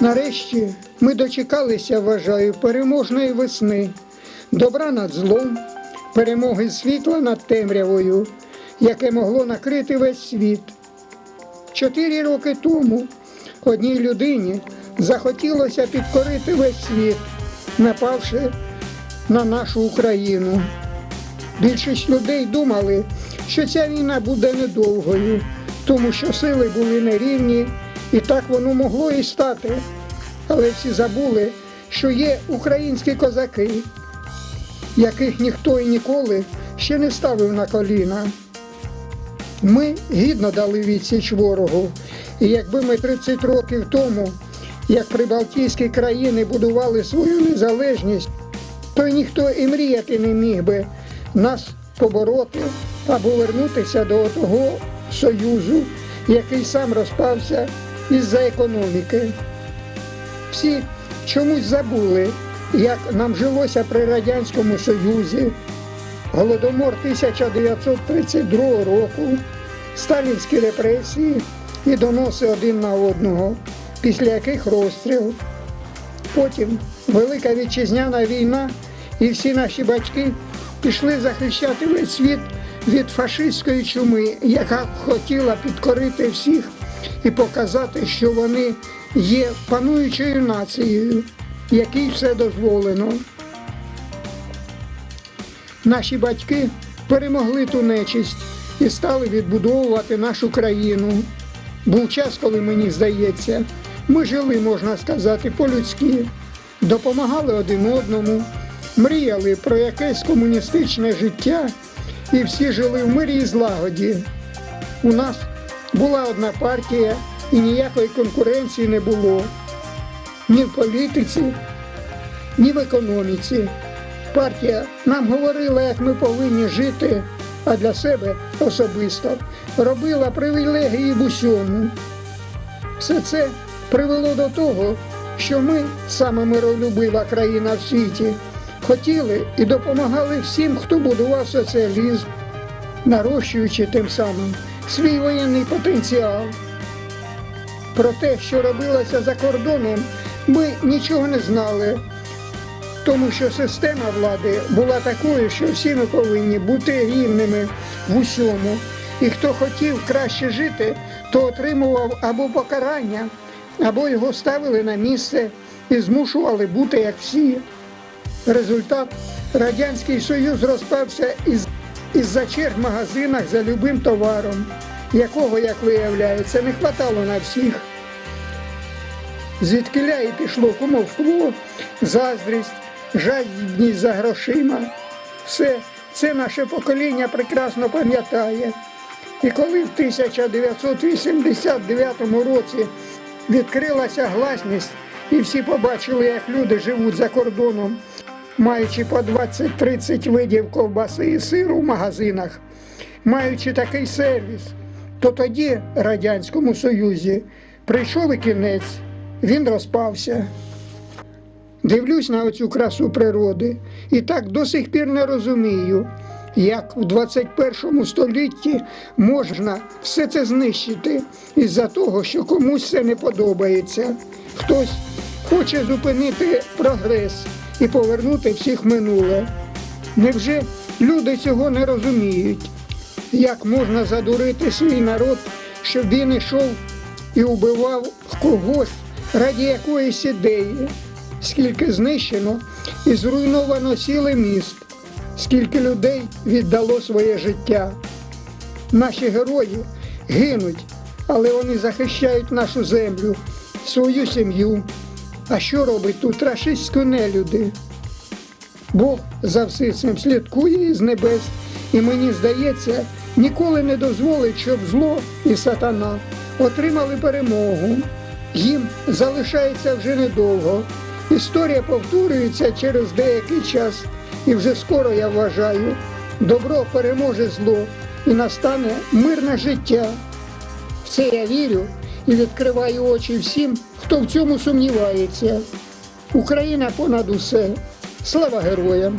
Нарешті ми дочекалися, вважаю, переможної весни, добра над злом, перемоги світла над темрявою, яке могло накрити весь світ. Чотири роки тому одній людині захотілося підкорити весь світ, напавши на нашу Україну. Більшість людей думали, що ця війна буде недовгою, тому що сили були нерівні, і так воно могло і стати. Але всі забули, що є українські козаки, яких ніхто і ніколи ще не ставив на коліна. Ми гідно дали відсіч ворогу, і якби ми 30 років тому, як прибалтійські країни будували свою незалежність, то ніхто і мріяти не міг би нас побороти або вернутися до того союзу, який сам розпався із-за економіки. Всі чомусь забули, як нам жилося при Радянському Союзі, Голодомор 1932 року, сталінські репресії і доноси один на одного, після яких розстріл. Потім Велика Вітчизняна війна, і всі наші батьки пішли захищати весь світ від фашистської чуми, яка хотіла підкорити всіх і показати, що вони є пануючою нацією, якій все дозволено. Наші батьки перемогли ту нечисть і стали відбудовувати нашу країну. Був час, коли мені здається, ми жили, можна сказати, по-людськи, допомагали один одному, мріяли про якесь комуністичне життя і всі жили в мирі і злагоді. У нас була одна партія і ніякої конкуренції не було ні в політиці, ні в економіці. Партія нам говорила, як ми повинні жити, а для себе особисто робила привілегії в усьому. Все це привело до того, що ми, саме миролюбива країна в світі, хотіли і допомагали всім, хто будував соціалізм, нарощуючи тим самим свій воєнний потенціал. Про те, що робилося за кордоном, ми нічого не знали, тому що система влади була такою, що всі ми повинні бути рівними в усьому. І хто хотів краще жити, то отримував або покарання, або його ставили на місце і змушували бути як всі. Результат Радянський Союз розпався із, із-за черг в магазинах за любим товаром, якого, як виявляється, не хватало на всіх. Звідкиля і пішло кумовство, заздрість, жадність за грошима. Все це наше покоління прекрасно пам'ятає. І коли в 1989 році відкрилася гласність, і всі побачили, як люди живуть за кордоном, маючи по 20-30 видів ковбаси і сиру в магазинах, маючи такий сервіс, то тоді Радянському Союзі прийшов і кінець, він розпався. Дивлюсь на оцю красу природи і так до сих пір не розумію, як в 21 столітті можна все це знищити із-за того, що комусь це не подобається. Хтось хоче зупинити прогрес і повернути всіх минуле. Невже люди цього не розуміють? Як можна задурити свій народ, щоб він ішов і убивав когось раді якоїсь ідеї? скільки знищено і зруйновано цілий міст, скільки людей віддало своє життя. Наші герої гинуть, але вони захищають нашу землю, свою сім'ю. А що робить тут рашистські нелюди? Бог за все цим слідкує із небес, і мені здається, ніколи не дозволить, щоб зло і сатана отримали перемогу. Їм залишається вже недовго. Історія повторюється через деякий час, і вже скоро я вважаю, добро переможе зло і настане мирне життя. В це я вірю і відкриваю очі всім, хто в цьому сумнівається. Україна понад усе. Слава героям!